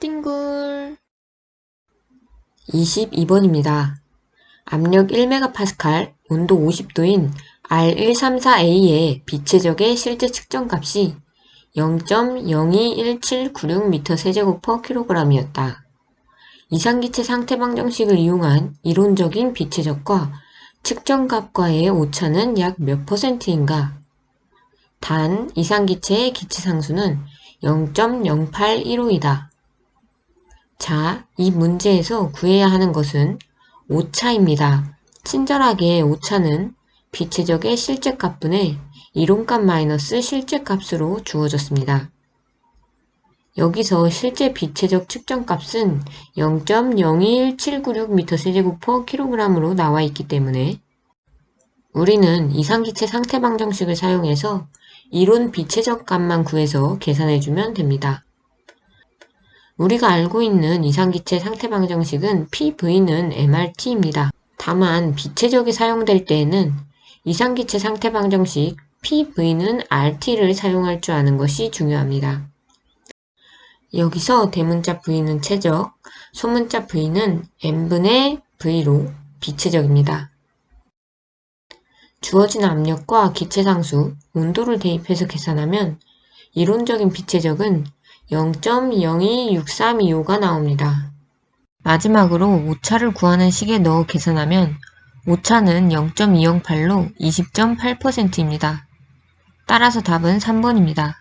띵굴 22번입니다. 압력 1MPa, 온도 50도인 R134A의 비체적의 실제 측정값이 0.021796m 세제곱 per kg이었다. 이상기체 상태 방 정식을 이용한 이론적인 비체적과 측정값과의 오차는 약 몇 퍼센트인가? 단, 이상기체의 기체 상수는 0.0815이다. 자, 이 문제에서 구해야 하는 것은 오차입니다. 친절하게 오차는 비체적의 실제값분의 이론값 마이너스 실제값으로 주어졌습니다. 여기서 실제 비체적 측정값은 0.021796m 세제곱 per kg으로 나와 있기 때문에 우리는 이상기체 상태 방정식을 사용해서 이론 비체적 값만 구해서 계산해주면 됩니다. 우리가 알고 있는 이상기체 상태 방정식은 PV는 MRT입니다. 다만 비체적이 사용될 때에는 이상기체 상태 방정식 PV는 RT를 사용할 줄 아는 것이 중요합니다. 여기서 대문자 V는 최적, 소문자 V는 N분의 V로 비체적입니다. 주어진 압력과 기체 상수, 온도를 대입해서 계산하면 이론적인 비체적은 0.026325가 나옵니다. 마지막으로 오차를 구하는 식에 넣어 계산하면 오차는 0.208로 20.8%입니다. 따라서 답은 3번입니다.